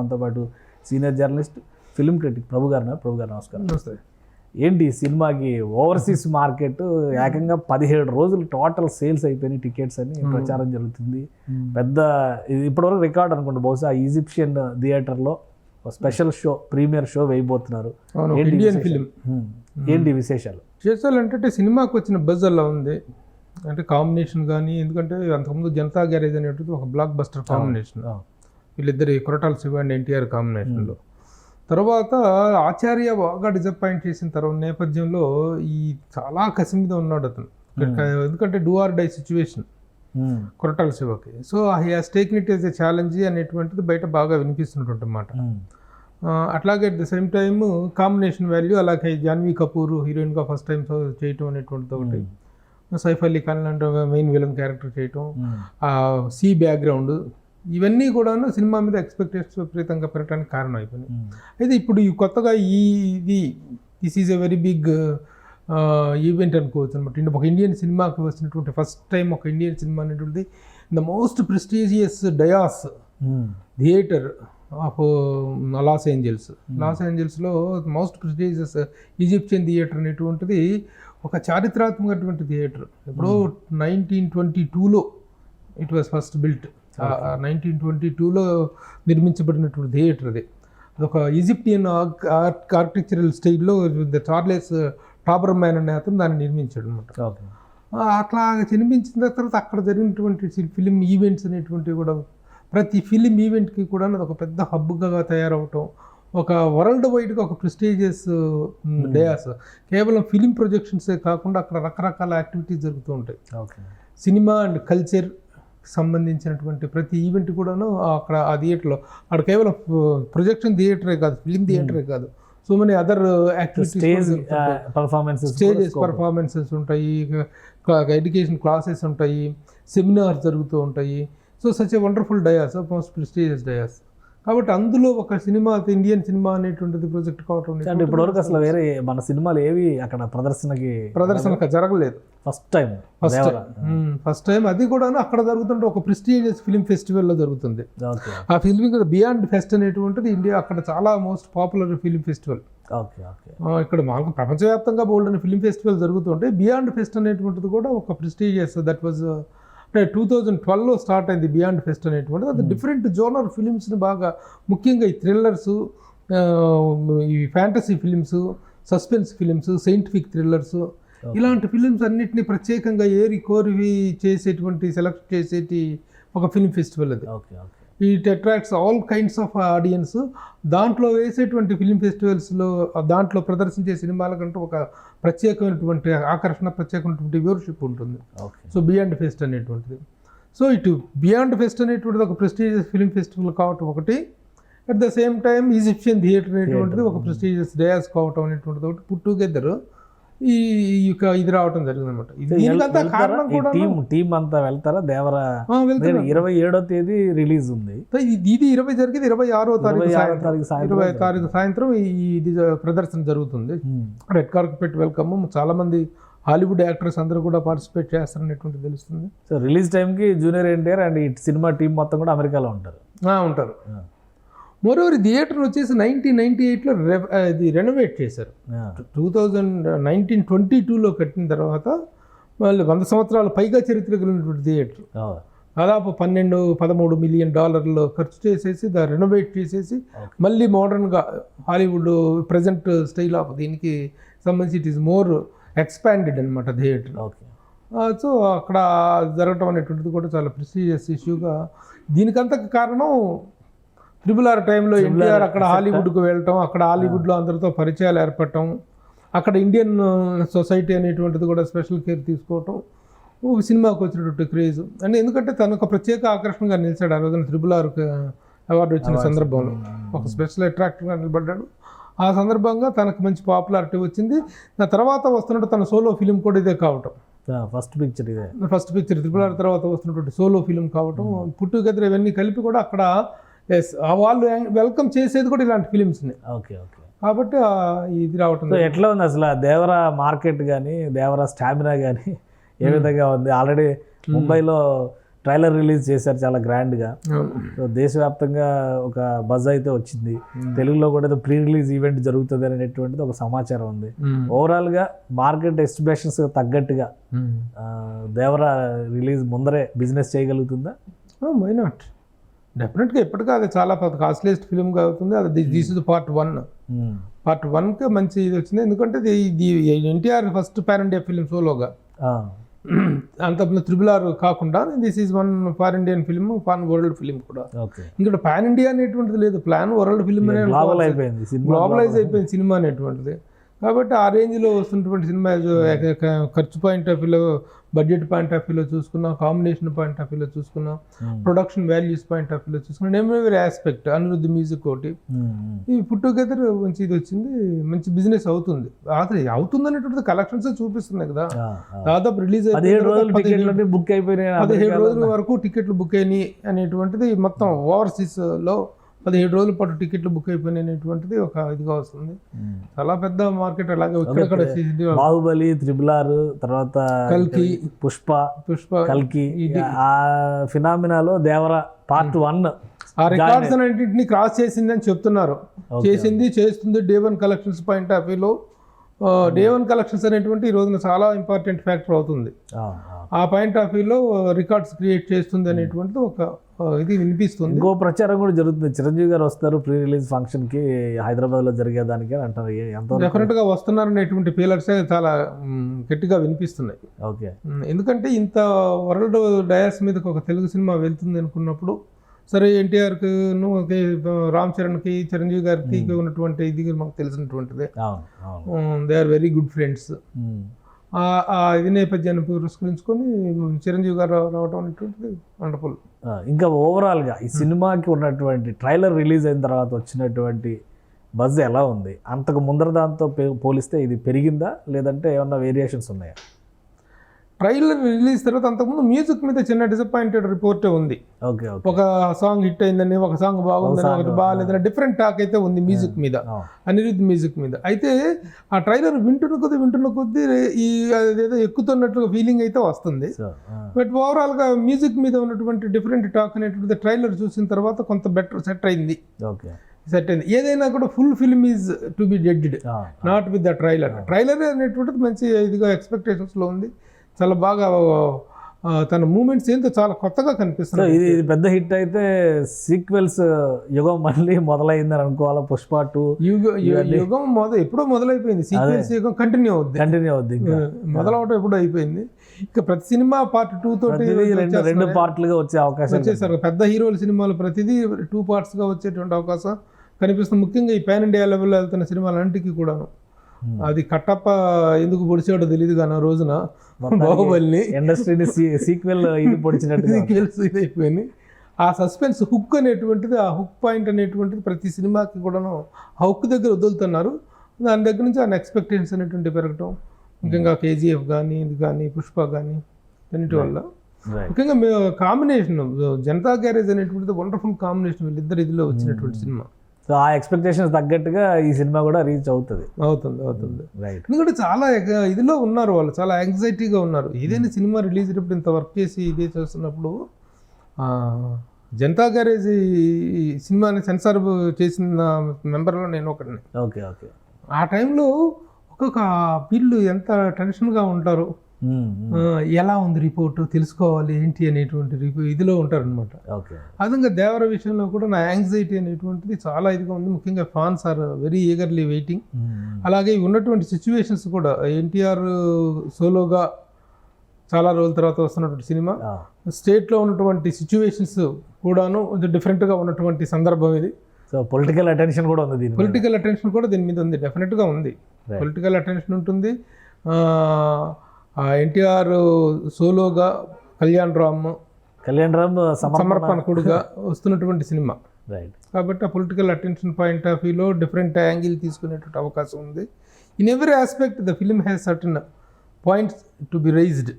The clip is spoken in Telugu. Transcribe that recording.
మనతో పాటు senior journalist film critic Prabhu garu Prabhu garu నమస్కారం. నమస్తే. ఏంటి సినిమాకి ఓవర్సీస్ మార్కెట్ ఏకంగా పదిహేడు రోజులు టోటల్ సేల్స్ అయిపోయినాయి టికెట్స్ అని ప్రచారం జరుగుతుంది. పెద్ద ఇది ఇప్పటివరకు రికార్డ్ అనుకుంటా బహుశా ఈజిప్షియన్ థియేటర్లో స్పెషల్ షో ప్రీమియర్ షో వేయబోతున్నారు. ఒక ఏంటి ఇండియన్ విశేషాలు? ఫిలిం హ్మ్. ఏంటి విశేషాలు? చేసాలంటే సినిమాకి వచ్చిన బజ్ అలా ఉంది. అంటే కాంబినేషన్ కానీ ఎందుకంటే అంతకుముందు జనతా గ్యారేజ్ అనేటిది ఒక బ్లాక్ బస్టర్ కాంబినేషన్ వీళ్ళిద్దరి కొరటాల శివ అండ్ ఎన్టీఆర్ కాంబినేషన్లో. తర్వాత ఆచార్య బాగా డిసప్పాయింట్ చేసిన తర్వాత నేపథ్యంలో ఈ చాలా కసి మీద ఉన్నాడు అతను. ఎందుకంటే do or die situation. Koratala శివకి. So he has take it as a challenge అనేటువంటిది బయట బాగా వినిపిస్తుంటుందన్నమాట హ్మ్. ఆ, అట్లాగే at the same time combination value అలాగే జాన్వీ కపూర్ హీరోయిన్గా ఫస్ట్ టైం చేయటం అనేటువంటిది ఒకటి. సైఫ్ అలీ ఖాన్ లాంటి మెయిన్ విలన్ క్యారెక్టర్ చేయటం. సీ బ్యాక్గ్రౌండ్ ఇవన్నీ కూడాను సినిమా మీద ఎక్స్పెక్టేషన్స్ విపరీతంగా పెరగడానికి కారణం అయిపోయినాయి. అయితే ఇప్పుడు ఈ కొత్తగా ఈ ఇది this is a very big event అనుకోవచ్చు అనమాట ఒక ఇండియన్ సినిమాకి వచ్చినటువంటి ఫస్ట్ టైం ఒక ఇండియన్ సినిమా అనేటువంటిది the most prestigious dais. Theatre of Los Angeles Los ఏంజల్స్లో most prestigious Egyptian theatre అనేటువంటిది ఒక చారిత్రాత్మకటువంటి థియేటర్ ఎప్పుడో నైన్టీన్ ట్వంటీ టూలో it was first built nineteen twenty టూలో నిర్మించబడినటువంటి థియేటర్ అది. అదొక ఈజిప్టియన్ ఆర్కిటెక్చరల్ స్టైల్లో ద చార్లెస్ టాబర్ మ్యాన్ అనే అతను దాన్ని నిర్మించాడు అనమాట అట్లా నిర్మించిన తర్వాత అక్కడ జరిగినటువంటి ఫిలిం ఈవెంట్స్ అనేటువంటివి కూడా ప్రతి ఫిలిం ఈవెంట్కి కూడా అది ఒక పెద్ద హబ్గా తయారవటం ఒక వరల్డ్ వైడ్గా ఒక ప్రెస్టీజియస్ డయాస్ కేవలం ఫిలిం ప్రొజెక్షన్సే కాకుండా అక్కడ రకరకాల యాక్టివిటీస్ జరుగుతూ ఉంటాయి. సినిమా అండ్ కల్చర్ సంబంధించినటువంటి ప్రతి ఈవెంట్ కూడాను అక్కడ ఆ థియేటర్లో అక్కడ కేవలం ప్రొజెక్షన్ థియేటరే కాదు ఫిలిం థియేటరే కాదు. So many other activities performances stages performances ఉంటాయి. ఎడ్యుకేషన్ క్లాసెస్ ఉంటాయి సెమినార్స్ జరుగుతూ ఉంటాయి. So such a wonderful dais most prestigious dais కాబట్టి అందులో ఒక సినిమా ఇండియన్ సినిమా అనేటువంటిది ప్రొజెక్ట్ కావటం అంటే ఇప్పటివరకు అసలు వేరే మన సినిమాలు ఏవి అక్కడ ప్రదర్శనకి ప్రదర్శన జరగలేదు. First time first first time అది కూడా అక్కడ జరుగుతుంటే ఒక ప్రెస్టీజియస్ ఫిలిం ఫెస్టివల్లో జరుగుతుంది. ఆ ఫిల్మ్ బియాండ్ ఫెస్ట్ అనేటువంటిది ఇండియా అక్కడ చాలా మోస్ట్ పాపులర్ ఫిలిం ఫెస్టివల్ ఇక్కడ మాకు ప్రపంచవ్యాప్తంగా బోల్డ్ అని ఫిలిం ఫెస్టివల్ జరుగుతుంటే బియాండ్ ఫెస్ట్ అనేటువంటిది కూడా ఒక ప్రెస్టీజియస్ దట్ వాజ్ అంటే టూ థౌజండ్ ట్వెల్వ్లో స్టార్ట్ అయింది బియాండ్ ఫెస్ట్ అనేటువంటిది. అది డిఫరెంట్ జోనర్ ఫిలిమ్స్ని బాగా ముఖ్యంగా ఈ థ్రిల్లర్స్ ఈ fantasy films suspense films scientific thrillers ఇలాంటి ఫిలిమ్స్ అన్నిటిని ప్రత్యేకంగా ఏరి కోరి చేసేటువంటి సెలెక్ట్ చేసేటి ఒక ఫిల్మ్ ఫెస్టివల్ అది. Okay okay it attracts all kinds of audience దాంట్లో వేసేటువంటి ఫిలిం ఫెస్టివల్స్లో దాంట్లో ప్రదర్శించే సినిమాలకంటూ ఒక ప్రత్యేకమైనటువంటి ఆకర్షణ ప్రత్యేకమైనటువంటి వ్యూవర్షిప్ ఉంటుంది. సో బియాండ్ ఫెస్ట్ అనేటువంటిది. సో ఇటు బియాండ్ ఫెస్ట్ అనేటువంటిది ఒక ప్రెస్టీజియస్ ఫిలిం ఫెస్టివల్ కావటం ఒకటి. At the same time Egyptian theatre అనేటువంటిది ఒక ప్రెస్టీజియస్ డయాస్ కావటం అనేటువంటిది ఒకటి. పుట్ టుగెదర్ ఈ యొక్క ఇది రావటం జరిగింది అనమాట దీనికంతా కారణం కూడా టీం టీం అంతా వెళ్తారా? దేవరా ఇరవై ఏడో తేదీ రిలీజ్ ఉంది. ఇది- ఇరవై జరిగేది ఇరవై ఆరో తారీఖు ఇరవై. తారీఖు సాయంత్రం ఇది ప్రదర్శన జరుగుతుంది. Red carpet welcome. చాలా మంది హాలీవుడ్ యాక్టర్స్ అందరూ కూడా పార్టిసిపేట్ చేస్తారనేటువంటి తెలుస్తుంది. సో రిలీజ్ టైంకి జూనియర్ ఎన్టీఆర్ అండ్ ఈ సినిమా టీం మొత్తం కూడా అమెరికాలో ఉంటారు. ఆ, ఉంటారు. మరోవరి థియేటర్ వచ్చేసి నైన్టీన్ నైన్టీ ఎయిట్లో ఇది రెనోవేట్ చేశారు. టూ థౌజండ్ నైన్టీన్ ట్వంటీ టూలో కట్టిన తర్వాత వాళ్ళు వంద సంవత్సరాల పైగా చరిత్ర కలిగినటువంటి థియేటర్. దాదాపు పన్నెండు పదమూడు మిలియన్ డాలర్లు ఖర్చు చేసేసి దా రెనోవేట్ చేసేసి. మళ్ళీ మోడర్న్గా హాలీవుడ్ ప్రజెంట్ స్టైల్ ఆఫ్ దీనికి సంబంధించి ఇట్ ఈస్ మోర్ ఎక్స్పాండెడ్ అనమాట థియేటర్. ఓకే. సో అక్కడ జరగటం అనేటువంటిది కూడా చాలా ప్రెస్టీజియస్ ఇష్యూగా దీనికంత కారణం ట్రిపుల్ ఆర్ టైంలో ఎన్టీఆర్ అక్కడ హాలీవుడ్కు వెళ్ళటం అక్కడ హాలీవుడ్లో అందరితో పరిచయాలు ఏర్పడటం అక్కడ ఇండియన్ సొసైటీ అనేటువంటిది కూడా స్పెషల్ కేర్ తీసుకోవటం ఓ సినిమాకి వచ్చినటువంటి క్రేజ్ అంటే ఎందుకంటే తను ఒక ప్రత్యేక ఆకర్షణగా నిలిచాడు ఆ రోజున త్రిబుల్ ఆర్ అవార్డు వచ్చిన సందర్భంలో. ఒక స్పెషల్ అట్రాక్ట్గా నిలబడ్డాడు. ఆ సందర్భంగా తనకు మంచి పాపులారిటీ వచ్చింది. నా తర్వాత వస్తున్నట్టు తన సోలో ఫిలిం కూడా ఇదే కావటం. ఫస్ట్ పిక్చర్ ఇదే. ఫస్ట్ పిక్చర్ త్రిపుల్ ఆర్ తర్వాత వస్తున్నటువంటి సోలో ఫిలిం కావటం. పుట్టుగెదర్ ఇవన్నీ కలిపి కూడా అక్కడ ఎస్ వాళ్ళు వెల్కమ్ చేసేది కూడా ఇలాంటి ఫిలిమ్స్ని ఓకే ఓకే కాబట్టి ఇది రావటం ఎట్లా ఉంది అసలు దేవరా మార్కెట్ కానీ దేవరా స్టామినా కానీ ఏ విధంగా ఉంది? ఆల్రెడీ ముంబైలో ట్రైలర్ రిలీజ్ చేశారు చాలా గ్రాండ్గా సో దేశవ్యాప్తంగా ఒక బజ్ అయితే వచ్చింది. తెలుగులో కూడా ఏదో ప్రీ రిలీజ్ ఈవెంట్ జరుగుతుంది అనేటువంటిది ఒక సమాచారం ఉంది. ఓవరాల్గా మార్కెట్ ఎస్టిమేషన్స్ తగ్గట్టుగా దేవరా రిలీజ్ ముందరే బిజినెస్ చేయగలుగుతుందా? వై నాట్ డెఫినెట్గా ఎప్పటికీ అది చాలా కాస్ట్లీయెస్ట్ ఫిల్మ్గా అవుతుంది. అది this is part one. Part వన్కి మంచి ఇది వచ్చింది. ఎందుకంటే ఇది NTR first pan India film సోలోగా అంత త్రిబుల్ ఆర్ కాకుండా this is one pan Indian film pan world film కూడా. ఇక్కడ పాన్ ఇండియా అనేటువంటిది లేదు. ప్లాన్ వరల్డ్ ఫిల్మ్ అనే గ్లోబల్ అయిపోయింది. సినిమా గ్లోబలైజ్ అయిపోయింది సినిమా అనేటువంటిది. కాబట్టి ఆ రేంజ్లో వస్తున్నటువంటి సినిమా ఖర్చు పాయింట్ ఆఫ్ వ్యూలో బడ్జెట్ పాయింట్ ఆఫ్ వ్యూలో చూసుకున్నాం కాంబినేషన్ పాయింట్ ఆఫ్ వ్యూలో చూసుకున్నాం మ్మ్. ప్రొడక్షన్ వాల్యూస్ పాయింట్ ఆఫ్ వ్యూలో చూసుకున్నాం ఎవ్రీ ఆస్పెక్ట్ అనిరుద్ధ్ మ్యూజిక్ ఒకటి. ఈ పుట్ టుగెదర్ మంచి ఇది వచ్చింది మంచి బిజినెస్ అవుతుంది అది అవుతుంది అనేటువంటిది కలెక్షన్స్ చూపిస్తున్నాయి కదా. దాదాపు రిలీజ్ బుక్ అయిపోయినాయి పదిహేడు రోజుల వరకు టికెట్లు బుక్ అయినాయి అనేటువంటిది మొత్తం ఓవర్సీస్లో పదిహేడు రోజుల పాటు టికెట్లు బుక్ అయిపోయినాయి అనేటువంటిది ఒక ఇదిగా వస్తుంది. చాలా పెద్ద మార్కెట్ అలాగే బాహుబలి త్రిబుల్ ఆర్ తర్వాత కల్కి. పుష్ప పుష్ప కల్కి. ఆ ఫినామినాలో దేవర పార్ట్ వన్ ఆ రికార్డ్స్ అన్నింటిని క్రాస్ చేసిందని చెప్తున్నారు. చేసింది చేస్తుంది day one collections point of వ్యూలో. డే వన్ కలెక్షన్స్ అనేటువంటి ఈ రోజున చాలా ఇంపార్టెంట్ ఫ్యాక్టర్ అవుతుంది. ఆ పాయింట్ ఆఫ్ వ్యూలో రికార్డ్స్ క్రియేట్ చేస్తుంది అనేటువంటిది ఒక ఇది వినిపిస్తుంది. ఇంకో ప్రచారం కూడా జరుగుతుంది. చిరంజీవి గారు వస్తారు ప్రీ రిలీజ్ ఫంక్షన్కి హైదరాబాద్లో జరిగేదానికి అని అంటారు. ఎంత డెఫినెట్గా వస్తున్నారు అనేటువంటి పేలర్స్ చాలా గట్టిగా వినిపిస్తున్నాయి. ఓకే. ఎందుకంటే ఇంత వరల్డ్ డయాస్ మీదకి ఒక తెలుగు సినిమా వెళ్తుంది అనుకున్నప్పుడు సరే ఎన్టీఆర్కి రామ్ చరణ్కి చిరంజీవి గారికి ఉన్నటువంటి ఇది మనకు తెలిసినటువంటిదే. They are very good friends ఇది నేపథ్యాన్ని పురస్కరించుకొని చిరంజీవి గారు రావడం అనేటువంటిది వండర్ఫుల్. ఇంకా ఓవరాల్గా ఈ సినిమాకి ఉన్నటువంటి ట్రైలర్ రిలీజ్ అయిన తర్వాత వచ్చినటువంటి బజ్ ఎలా ఉంది? అంతకు ముందర దాంతో పోలిస్తే ఇది పెరిగిందా? లేదంటే ఏమన్నా వేరియేషన్స్ ఉన్నాయా? ట్రైలర్ రిలీజ్ తర్వాత అంతకుముందు మ్యూజిక్ మీద చిన్న డిసప్పాయింటెడ్ రిపోర్టే ఉంది. ఒక సాంగ్ హిట్ అయిందని ఒక సాంగ్ బాగుందని ఒకటి బాగాలేదని డిఫరెంట్ టాక్ అయితే ఉంది మ్యూజిక్ మీద. అనిరుద్ధ్ మ్యూజిక్ మీద. అయితే ఆ ట్రైలర్ వింటున్న కొద్దీ వింటున్న కొద్దీ ఈ అదేదో ఎక్కుతున్నట్లు ఫీలింగ్ అయితే వస్తుంది. బట్ ఓవరాల్గా మ్యూజిక్ మీద ఉన్నటువంటి డిఫరెంట్ టాక్ అనేటువంటి ట్రైలర్ చూసిన తర్వాత కొంత బెటర్ సెట్ అయింది. ఓకే. సెట్ అయింది. ఏదైనా కూడా full film is to be judged not with the trailer trailer అనేటువంటిది మంచి ఇదిగా ఎక్స్పెక్టేషన్స్లో ఉంది. చాలా బాగా తన మూమెంట్స్ ఏంటో చాలా కొత్తగా కనిపిస్తుంది ఇది ఇది పెద్ద హిట్ అయితే సీక్వెల్స్ యుగం మళ్ళీ మొదలైందని అనుకోవాలా? పుష్ప టూ యుగ మొదలు ఎప్పుడో మొదలైపోయింది. సీక్వెన్స్ యుగం కంటిన్యూ అవుద్ది. కంటిన్యూ అవుద్ది ఇంకా. మొదలవటం ఎప్పుడో అయిపోయింది. ఇంకా ప్రతి సినిమా పార్ట్ టూ తోటి రెండు రెండు పార్ట్లుగా వచ్చే అవకాశం వచ్చేసారు. పెద్ద హీరోల సినిమాలు ప్రతిదీ టూ పార్ట్స్గా వచ్చేటువంటి అవకాశం కనిపిస్తుంది. ముఖ్యంగా ఈ పాన్ ఇండియా లెవెల్లో వెళ్తున్న సినిమాలన్నింటికీ కూడాను. అది కట్టప్ప ఎందుకు పొడిచాడో తెలియదు కానీ ఆ రోజున బాహుబలిని ఇండస్ట్రీని సీక్వెల్ ఇది పొడిచినట్టుగా సీక్వెల్స్ ఇదైపోయింది ఆ సస్పెన్స్ హుక్ అనేటువంటిది ఆ హుక్ పాయింట్ అనేటువంటిది ప్రతి సినిమాకి కూడాను ఆ హుక్ దగ్గర వదులుతున్నారు. దాని దగ్గర నుంచి ఆ ఎక్స్పెక్టేషన్స్ అనేటువంటి పెరగటం. ముఖ్యంగా కేజీఎఫ్ కానీ ఇది కానీ పుష్ప కానీ అన్నిటి వల్ల. ముఖ్యంగా కాంబినేషన్ జనతా గ్యారేజ్ అనేటువంటిది వండర్ఫుల్ కాంబినేషన్ వీళ్ళిద్దరు ఇదిలో వచ్చినటువంటి సినిమా. సో ఆ ఎక్స్పెక్టేషన్స్ తగ్గట్టుగా ఈ సినిమా కూడా రీచ్ అవుతుంది. అవుతుంది అవుతుంది. రైట్ ఎందుకంటే చాలా ఇదిలో ఉన్నారు వాళ్ళు చాలా యాంగ్జైటీగా ఉన్నారు. ఏదైనా సినిమా రిలీజ్ అయినప్పుడు ఇంత వర్క్ చేసి ఇదే చేస్తున్నప్పుడు జనతా గ్యారేజ్ సినిమాని సెన్సార్ చేసిన మెంబర్లో నేను ఒకటిని ఓకే ఓకే ఆ టైంలో ఒక్కొక్క వీళ్ళు ఎంత టెన్షన్గా ఉంటారు. ఎలా ఉంది రిపోర్ట్ తెలుసుకోవాలి ఏంటి అనేటువంటి రిపో ఇదిలో ఉంటారనమాట అదంగా దేవర విషయంలో కూడా నా యాంగ్జైటీ అనేటువంటిది చాలా ఇదిగా ఉంది. ముఖ్యంగా fans are very eagerly waiting అలాగే ఉన్నటువంటి సిచ్యువేషన్స్ కూడా ఎన్టీఆర్ సోలోగా చాలా రోజుల తర్వాత వస్తున్నటువంటి సినిమా. స్టేట్లో ఉన్నటువంటి సిచ్యువేషన్స్ కూడాను కొంచెం డిఫరెంట్గా ఉన్నటువంటి సందర్భం ఇది. సో పొలిటికల్ అటెన్షన్ కూడా ఉంది. పొలిటికల్ అటెన్షన్ కూడా దీని మీద ఉంది డెఫినెట్గా ఉంది. పొలిటికల్ అటెన్షన్ ఉంటుంది. ఎన్టీఆర్ సోలోగా కళ్యాణ్ రామ్ కళ్యాణ్ రామ్ సమర్పణ సమర్పణకుడుగా వస్తున్నటువంటి సినిమా. రైట్ కాబట్టి ఆ పొలిటికల్ అటెన్షన్ పాయింట్ ఆఫ్ వ్యూలో డిఫరెంట్ యాంగిల్ తీసుకునేటువంటి అవకాశం ఉంది. In every aspect the film has certain points to be raised